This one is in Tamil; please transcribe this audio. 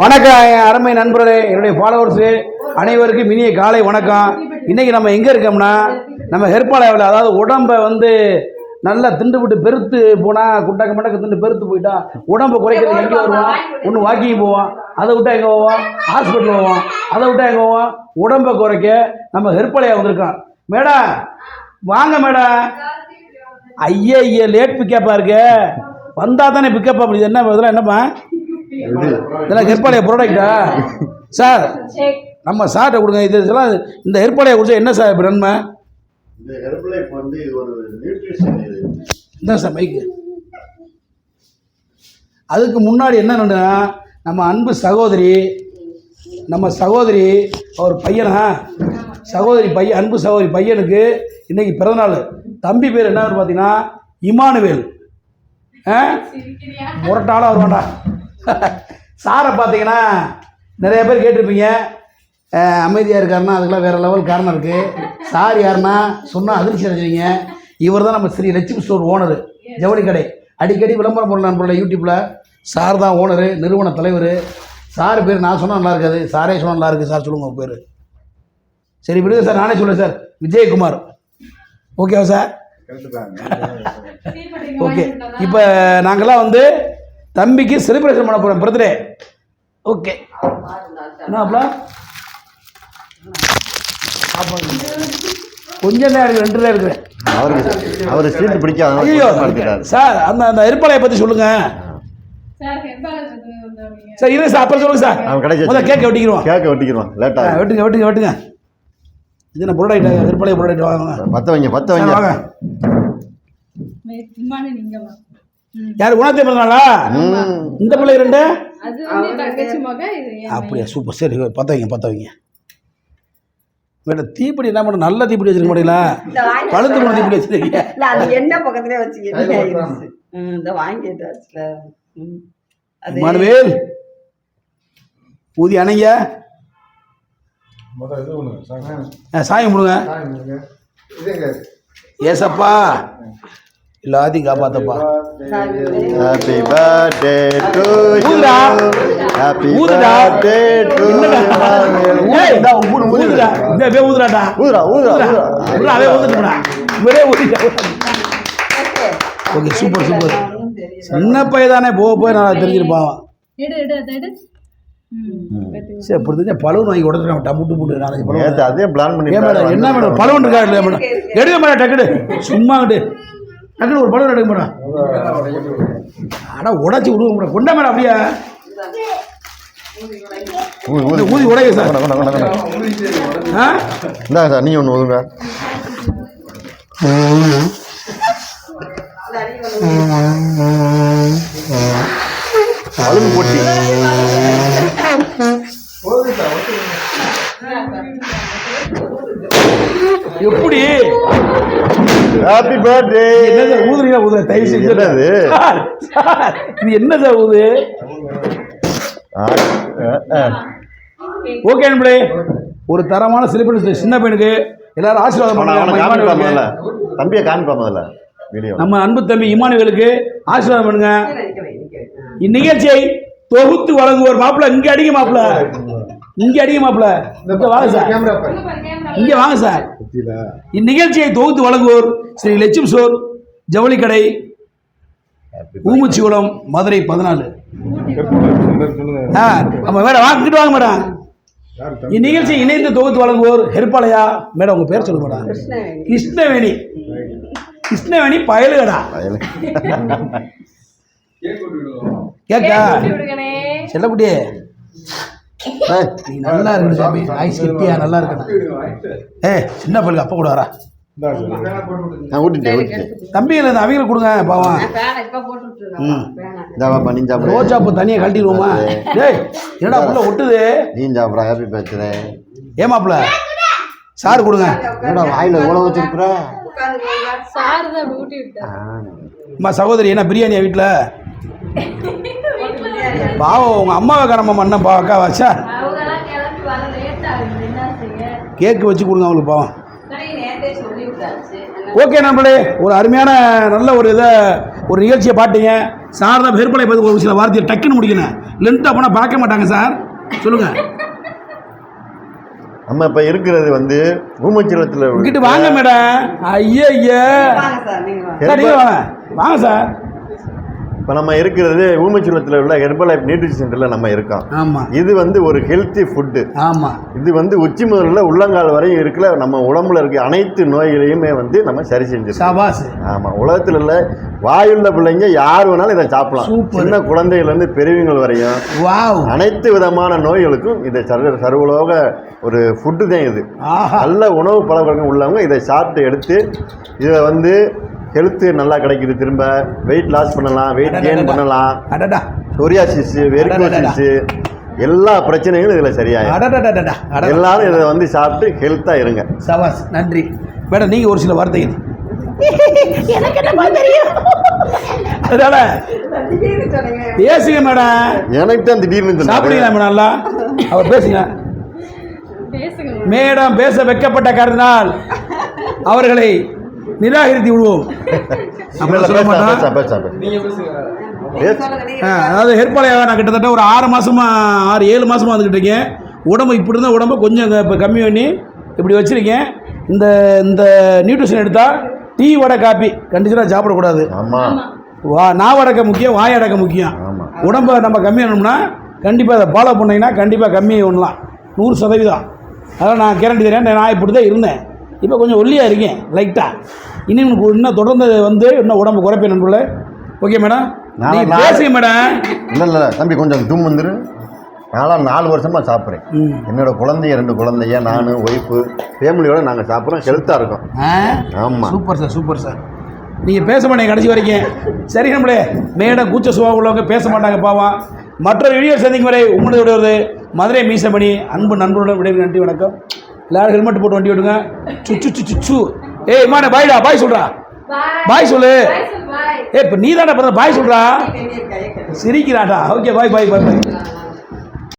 வணக்கம் அருமை நண்பர்களே என்னுடைய ஃபாலோவர்ஸு அனைவருக்கும் இனிய காலை வணக்கம். இன்றைக்கி நம்ம எங்கே இருக்கோம்னா நம்ம ஹெர்பாலயாவில் அதாவது உடம்பை வந்து நல்லா திண்டு விட்டு பெருத்து போனால் குட்டக்க மண்டக்க திண்டு பெருத்து போயிட்டா உடம்பை குறைக்கிறது எங்கே வருவோம்? ஒன்று வாக்கிங் போவோம் அதை விட்டா எங்கே போவோம் ஹாஸ்பிட்டல் போவோம் அதை விட்டா எங்கே போவோம் உடம்பை குறைக்க நம்ம ஹெர்பாலயா வந்திருக்கோம் மேடம் வாங்க மேடம் ஐயே ஐயா லேட் பிக்கப்பாக இருக்கு. வந்தால் தானே பிக்கப் அப்படி என்ன இதெல்லாம் என்னப்பா? இதெல்லாம் ஹெர்பாலயா ப்ராடக்டா சார் நம்ம சார்ட்ட கொடுங்க. இது இதெல்லாம் இந்த ஹெர்பாலயா கொடுத்தா என்ன சார் நன்மை? இந்த ஹெர்பலைஃப் வந்து இது ஒரு நியூட்ரிஷன் இது. சார் மைக்கு அதுக்கு முன்னாடி என்னன்னா நம்ம அன்பு சகோதரி நம்ம சகோதரி அவர் பையனா? சகோதரி பையன் அன்பு சகோதரி பையனுக்கு இன்னைக்கு பிறந்தநாள். தம்பி பேர் என்ன பார்த்தீங்கன்னா இமானுவேல். ஆ? முரட்டாளாக வருவான்டா. சாரை பார்த்தீங்கன்னா நிறைய பேர் கேட்டிருப்பீங்க. அமைதியாக இருக்காருன்னா அதுக்கெல்லாம் வேறு லெவல் காரணம் இருக்குது சார் யாருன்னா சொன்னால் அதிர்ச்சி அடைஞ்சிங்க இவர் தான் நம்ம ஸ்ரீ லட்சுமி ஸ்டோர் ஓனரு. ஜவுளி கடை. அடிக்கடி விளம்பரம் போடலாம் போல யூடியூப்பில் சார் தான் ஓனரு நிறுவன தலைவர். சார் பேர் நான் சொன்னால் நல்லா இருக்காது. சாரே சொன்னால் நல்லா இருக்குது சார் சொல்லுங்கள் உங்கள் பேர். சரி விடுங்க சார். நானே சொல்லுவேன் சார். விஜயகுமார். ஓகேவா சார்? ஓகே. இப்போ நாங்கள்லாம் வந்து தம்பிக்கு செலிப்ரேஷன் பண்ண போகிறோம் பர்த்டே. ஓகே. கொஞ்சம் தான் இருக்கு ரெண்டு தான் இருக்கு. அவருக்கு அவர் ஸ்ட்ரீட் பிடிக்காத ஐயோ சார் அந்த அந்த எரிப்பாளையை பற்றி சொல்லுங்க. சார் இருங்க சார் அப்புறம் சொல்லுங்க சார். அவன் முதல்ல கேக்க வெட்டிக்கிறோம் கேட்க வெட்டிக்கிறோம் லேட்டாக வெட்டுங்க வெட்டுங்க வெட்டுங்க. இது என்ன ப்ராடக்ட் எரிப்பாளைய ப்ராடக்ட் வாங்க பத்த வைங்க பத்த வைங்க. வாங்க. யார் குணத்தை பிறந்தாளா. இந்த பிள்ளை ரெண்டு அப்படியா சூப்பர். சரி பற்ற வைங்க பற்ற வைங்க வேற தீப்பிடி என்ன பண்ண நல்ல தீப்பிடி வச்சிருக்க மாட்டீங்களா? பழுத்து போன தீப்பிடி வச்சிருக்கீங்க. என்ன பக்கத்துலயே வச்சு என்ன ஆயிடுச்சு. ம், இந்த. அது மனுவேல் ஊதி அணைங்க. ஆ, சாமி முடுங்க ஏசப்பா. எல்லாத்தையும் காப்பாத்தப்பா. ஹாப்பி பர்த்டே டு யூ ஊதுடா. ஹாப்பி ஊதுடா. பர்த்டே டு ஏய், ஊதுடா. இந்த அப்படியே ஊதுறாடா ஊதுடா ஊதுடா ஊதுடா. ஊதுடா. ஊதுடா, அப்படியே ஊதுட்டுடா. இவரே ஊதிட்டா. Okay super super. சின்ன பையன் தானே போக போய் நான் தெரிஞ்சிருப்பான். எடு எடு அதை எடு. ம். வெட்டு. சரி இப்படி தெரிஞ்ச பழுவன் வாங்கி உடச்சுட்டான் டமுட்டு போட்டு நாளைக்கு அதே பிளான் பண்ணி என்ன மேடம்? பழம் இருக்கா இல்லையா மேடம்? எடுக்க மேடம் டக்குடு சும்மா கிட்டு டக்குனு ஒரு பழம் எடுக்க மேடம் ஆனால் உடச்சி விடுவோம் மேடம் கொண்ட மேடம் அப்படியா. ஊது இந்த உடைங்க சார். ஆ? இந்தாங்க சார் நீங்க ஒன்று ஊதுங்க அழுகு போட்டி. ஹாப்பி பர்த்டே என்னது ஊதுறீங்களா ஊதுற தயவு செஞ்சு என்னது? இது என்ன சார் ஊது ஓகே நண்பளே ஒரு தரமான செலிபிரிட்டி சின்ன பையனுக்கு எல்லாரும் ஆசீர்வாதம் பண்ணுங்க தம்பியை காமிப்பா முதல்ல நம்ம அன்பு தம்பி இமானுவேலுக்கு ஆசீர்வாதம் பண்ணுங்க. இந்நிகழ்ச்சியை தொகுத்து வழங்குவோர் மாப்பிள்ள இங்க அடிங்க மாப்பிள்ள. இங்க அடிங்க மாப்பிள்ள. இங்க வாங்க சார். இங்க பாரு கேமரா இங்க வாங்க சார். இந்நிகழ்ச்சியை தொகுத்து வழங்குவோர் ஸ்ரீ லட்சுமி சோர் ஜவுளி கடை ஊமுச்சிகுளம் மதுரை பதினாலு. ஆ நம்ம மேடம் வாங்க இங்கிட்டு வாங்க மேடம். இந்நிகழ்ச்சியை இணைந்து தொகுத்து வழங்குவோர் ஹெர்பாலயா? மேடம் உங்க பேர் சொல்லுங்க மேடம் கிருஷ்ணவேணி. கிருஷ்ணவேணி. கிருஷ்ணவேணி பயலுகடா. விடுங்கண்ணே. செல்லக்குட்டியே. நீ நல்லா இருக்கணும் சாமி நாய் சிட்டியா நல்லா இருக்கணும். ஏ சின்ன பையலுக்கு அப்பா கூட வரா நான் ஊட்டிட்டேன் தம்பிகள் அவிகள் கொடுங்க பாவம். நான் பேனை இப்ப போட்டு விட்டுருக்கேன். ம். பேனை. இந்தா வாப்பா நீ சாப்பிடு. ரோஜாப்பூ தனியாக கழட்டிடுவோமா? டேய் என்னடா உள்ள ஒட்டுது? நீ சாப்பிட்ற ஹாப்பி பர்த்டே ஏமாப்ல சார் கொடுங்க. என்னடா வாயில இவ்வளோ வச்சிருக்கிற. சார் தான் சகோதரி என்ன பிரியாணியா வீட்டில் பாவம் உங்கள் அம்மாவை காரம்மா அண்ணன் பா அக்கா வச்சா. அவங்கெல்லாம் கிளம்பி வர லேட் ஆகுது. என்ன செய்ய? கேக்கு வச்சு கொடுங்க அவங்களுக்கு பாவம். ஓகே நம்மளே ஒரு அருமையான நல்ல ஒரு இதை ஒரு நிகழ்ச்சியை பாட்டீங்க சார் தான் வெறுப்பலை பற்றி ஒரு சில வார்த்தையை டக்குன்னு முடிக்கணும். லென்த்தாக போனால் பார்க்க மாட்டாங்க சார். சொல்லுங்கள் நம்ம இப்ப இருக்கிறது வந்து ஊமச்சலத்துல வாங்க மேடம். ஐயா ஐயா வாங்க சார் நீங்க வாங்க சார் நீங்க வாங்க வாங்க சார் இப்ப நம்ம இருக்கிறது ஊமச்சலத்துல உள்ள ஹெர்பல் லைஃப் நியூட்ரிஷன் சென்டர்ல நம்ம இருக்கோம். ஆமாம் இது வந்து ஒரு ஹெல்த்தி ஃபுட்டு ஆமாம் இது வந்து உச்சி முதல்ல உள்ளங்கால் வரையும் இருக்கிற நம்ம உடம்புல இருக்க அனைத்து நோய்களையுமே வந்து நம்ம சரி செஞ்சிருக்கோம். சபாஸ் ஆமா. உலகத்துல உள்ள வாயுள்ள பிள்ளைங்க யார் வேணாலும் இதை சாப்பிடலாம். சின்ன குழந்தைகள்ல இருந்து பெரியவங்கள் வரையும் அனைத்து விதமான நோய்களுக்கும் இதை சர்வ சர்வலோக ஒரு ஃபுட்டு தான் இது. நல்ல உணவு பழக்கம் உள்ளவங்க இதை சாப்பிட்டு எடுத்து இதை வந்து ஹெல்த்து நல்லா கிடைக்குது திரும்ப வெயிட் லாஸ் பண்ணலாம் வெயிட் கெயின் பண்ணலாம். அடடா சொரியாசிஸ் வெரிகோசிஸ் எல்லா பிரச்சனைகளும் இதில் சரியாயிடும் எல்லாரும் இதை வந்து சாப்பிட்டு ஹெல்த்தாக இருங்க. சபாஸ் நன்றி. மேடம் நீங்கள் ஒரு சில வார்த்தைகள். அதனால பேசுங்க மேடம். எனக்கு தான் திடீர்னு. சாப்பிடுங்களா மேடம் நல்லா அவர் பேசுங்க. பேசுங்க மேடம் பேச வைக்கப்பட்ட காரணத்தினால் அவர்களை நிராகரித்து விடுவோம். அதாவது ஹெர்பாலயாக நான் கிட்டத்தட்ட ஒரு ஆறு மாசமா ஆறு ஏழு மாசமா வந்துக்கிட்டு இருக்கேன். உடம்பு இப்படி இருந்த உடம்பு கொஞ்சம் இப்போ கம்மி பண்ணி இப்படி வச்சுருக்கேன். இந்த இந்த நியூட்ரிஷன் எடுத்தால் டீ வடை காப்பி கண்டிப்பாக சாப்பிடக்கூடாது. ஆமா. வா நான் அடக்க முக்கியம் வாய் அடக்க முக்கியம். ஆமா. உடம்பை நம்ம கம்மி பண்ணோம்னா கண்டிப்பாக அதை ஃபாலோ பண்ணிங்கன்னா கண்டிப்பாக கம்மி பண்ணலாம். நூறு சதவீதம். அதான் நான் கேரண்டி தரேன் நான் இப்படி தான் இருந்தேன். இப்போ கொஞ்சம் ஒல்லியாக இருக்கேன் லைட்டாக இன்னும் இன்னும் தொடர்ந்து வந்து இன்னும் உடம்பு குறைப்பேன் நண்பர்களே. ஓகே மேடம் நான் பேசுங்க மேடம் இல்லை இல்லை தம்பி கொஞ்சம் தும் வந்துரு. நான்லாம் நாலு வருஷமாக சாப்பிட்றேன். என்னோட குழந்தைய ரெண்டு குழந்தைய நான் ஒய்ஃபு ஃபேமிலியோட நாங்கள் சாப்பிட்றோம். ஹெல்த்தாக இருக்கோம். ஆமாம் சூப்பர் சார் சூப்பர் சார் நீங்கள் பேச மாட்டீங்க கடைசி வரைக்கும். சரி நம்மளே மேடம் கூச்ச சுபாவம் உள்ளவங்க பேச மாட்டாங்க பாவம். மற்றொரு வீடியோ சந்திக்கும் வரை உங்களுடைய விடுவது மதுரை மீசமணி. அன்பு நண்பருடன் விடைபெறும் நன்றி வணக்கம். எல்லாரும் ஹெல்மெட் போட்டு வண்டி விடுங்க சுச்சு சுச்சு சு ஏய் இம்மாண்ணே பாய்டா பாய் சொல்கிறா பாய் சொல்லு. ஏ இப்போ நீ தானே பிறந்த பாய் சொல்கிறா சிரிக்கிறாடா ஓகே பாய் பாய் பாய் பாய்